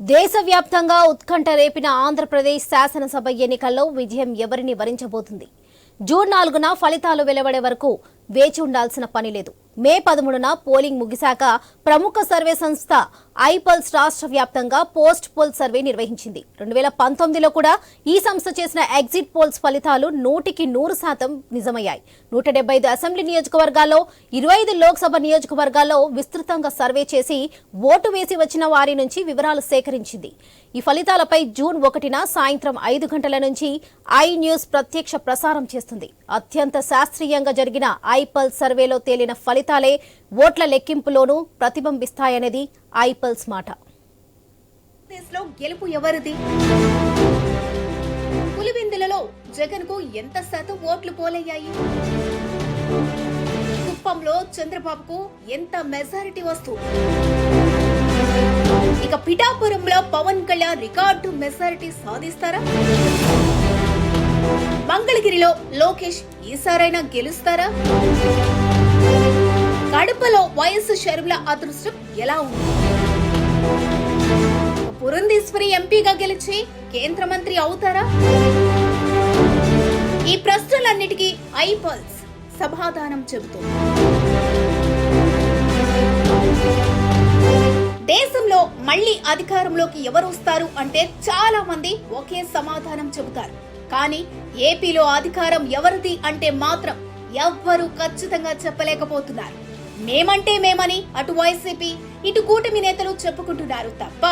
దేశవ్యాప్తంగా ఉత్కంఠ రేపిన ఆంధ్రప్రదేశ్ శాసనసభ ఎన్నికల్లో విజయం ఎవరిని వరించబోతుంది? జూన్ నాలుగున ఫలితాలు వెలువడే వరకు వేచి ఉండాల్సిన పని లేదు. మే పదమూడున పోలింగ్ ముగిశాక ప్రముఖ సర్వే సంస్థ ఐపల్స్ రాష్ట్ర వ్యాప్తంగా పోస్ట్ పోల్ సర్వే నిర్వహించింది. రెండు వేల పంతొమ్మిదిలో కూడా ఈ సంస్థ చేసిన ఎగ్జిట్ పోల్స్ ఫలితాలు నూటికి నూరు శాతం నిజమయ్యాయి. నూట డెబ్బై ఐదు అసెంబ్లీ నియోజకవర్గాల్లో ఇరవై ఐదు లోక్సభ నియోజకవర్గాల్లో విస్తృతంగా సర్వే చేసి ఓటు వేసి వచ్చిన వారి నుంచి వివరాలు సేకరించింది. ఈ ఫలితాలపై జూన్ ఒకటిన సాయంత్రం ఐదు గంటల నుంచి ఐ న్యూస్ ప్రత్యక్ష ప్రసారం చేస్తుంది. అత్యంత శాస్త్రీయంగా జరిగిన ఐపల్స్ సర్వేలో తేలిన ఫలితాలు ఓట్ల లెక్కింపులోనూ ప్రతిబింబిస్తాయనేది ఐపల్స్ మాట. గెలుపు ఎవరిది? పులివెందులలో జగన్కు ఎంత శాతం ఓట్లు పోలయ్యాయి? కుప్పంలో చంద్రబాబుకు ఎంత మెజారిటీ వస్తు ఇక పిఠాపురంలో పవన్ కళ్యాణ్ రికార్డు మెజారిటీ సాధిస్తారా? మంగళగిరిలో లోకేష్ ఈసారైనా గెలుస్తారా? కడపలో వైఎస్ షర్మిల అదృష్టం ఎలా ఉంది? పురంధేశ్వరి ఎంపీగా గెలిచి కేంద్ర మంత్రి అవుతారా? ఈ ప్రశ్నలన్నిటికీ ఐపల్స్ సమాధానం చెబుతుంది. దేశంలో మళ్ళీ అధికారంలోకి ఎవరు వస్తారు అంటే చాలా మంది ఒకే సమాధానం చెబుతారు. కానీ ఏపీలో అధికారం ఎవరిది అంటే మాత్రం ఎవ్వరూ ఖచ్చితంగా చెప్పలేకపోతున్నారు. మేమంటే మేమని అటు వైసీపీ ఇటు కూటమి నేతలు చెప్పుకుంటున్నారు తప్ప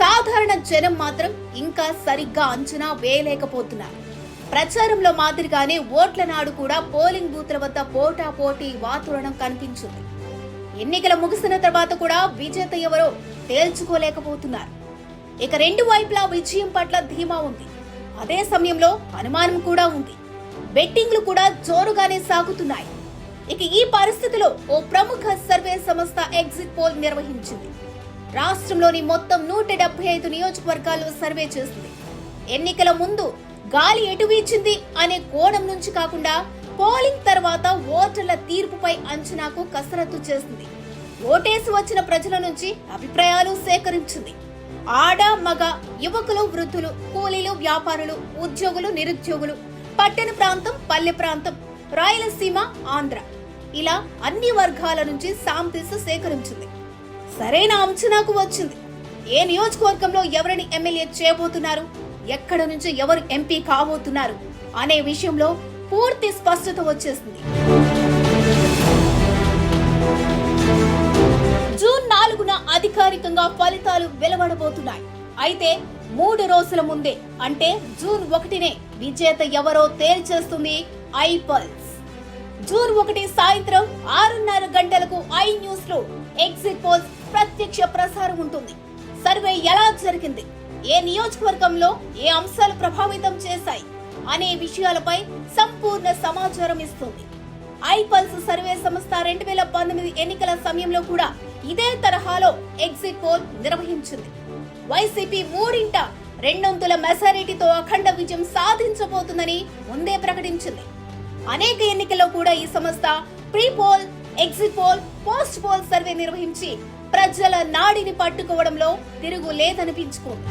సాధారణ జనం మాత్రం ఇంకా సరిగ్గా అంచనా వేయలేకపోతున్నారు. ప్రచారంలో మాదిరిగానే ఓట్ల నాడు కూడా పోలింగ్ బూత్ల వద్ద పోటా పోటీ వాతావరణం కనిపించింది. ఎన్నికల ముగిసిన తర్వాత కూడా విజేత ఎవరో తేల్చుకోలేకపోతున్నారు. ఇక రెండు వైపులా విజయం పట్ల ధీమా ఉంది. అదే సమయంలో అనుమానం కూడా ఉంది. బెట్టింగ్లు కూడా జోరుగానే సాగుతున్నాయి. ఇక ఈ పరిస్థితిలో ఓ ప్రముఖ సర్వే సంస్థ ఎగ్జిట్ పోల్ నిర్వహించింది. రాష్ట్రంలోని మొత్తం నూట డెబ్బై ఐదు నియోజకవర్గాలు సర్వే చేసింది. ఎన్నికల ముందు గాలి ఎటు వీచింది అనే కోణం నుంచి కాకుండా పోలింగ్ తర్వాత ఓటర్ల తీర్పుపై అంచనాకు కసరత్తు చేసింది. ఓటేసి వచ్చిన ప్రజల నుంచి అభిప్రాయాలు సేకరించింది. ఆడ మగ యువకులు వృద్ధులు కూలీలు వ్యాపారులు ఉద్యోగులు నిరుద్యోగులు పట్టణ ప్రాంతం పల్లె ప్రాంతం రాయలసీమ ఆంధ్ర. ఇలా అన్ని వర్గాల నుంచి సాంపిల్స్ సేకరించింది. సరైన అంచనాకు వచ్చింది. ఏ నియోజకవర్గంలో ఎవరిని ఎమ్మెల్యే చేయబోతున్నారు? ఎక్కడ నుంచి ఎవరు ఎంపీ కాబోతున్నారు? అనే విషయంలో పూర్తి స్పష్టత వచ్చేసింది. జూన్ నాలుగున అధికారికంగా ఫలితాలు వెలువడబోతున్నాయి. అయితే మూడు రోజుల ముందే అంటే జూన్ ఒకటినే విజేత ఎవరో తేల్చేస్తుంది ఐపల్స్ జూన్ ఒకటి సాయంత్రం ఆరున్నర గంటలకు ఐ న్యూస్లో ఎగ్జిట్ పోల్స్ ప్రత్యక్ష ప్రసారం ఉంటుంది. సర్వే ఎలా జరిగింది? ఏ నియోజకవర్గంలో ఏ అంశాలు ప్రభావితం చేశాయి? అనే విషయాలపై సంపూర్ణ సమాచారం ఇస్తుంది. ఐపల్స్ సర్వే సంస్థ రెండు వేల పంతొమ్మిది ఎన్నికల సమయంలో కూడా ఇదే తరహాలో ఎగ్జిట్ పోల్ నిర్వహించింది. వైసీపీ మూడింట రెండొంతుల మెజారిటీతో అఖండ విజయం సాధించబోతుందని ముందే ప్రకటించింది. అనేక ఎన్నికల్లో కూడా ఈ సంస్థ pre poll exit poll post poll survey నిర్వహించి ప్రజల నాడిని పట్టుకోవడంలో తిరుగు లేదనిపించుకుంది.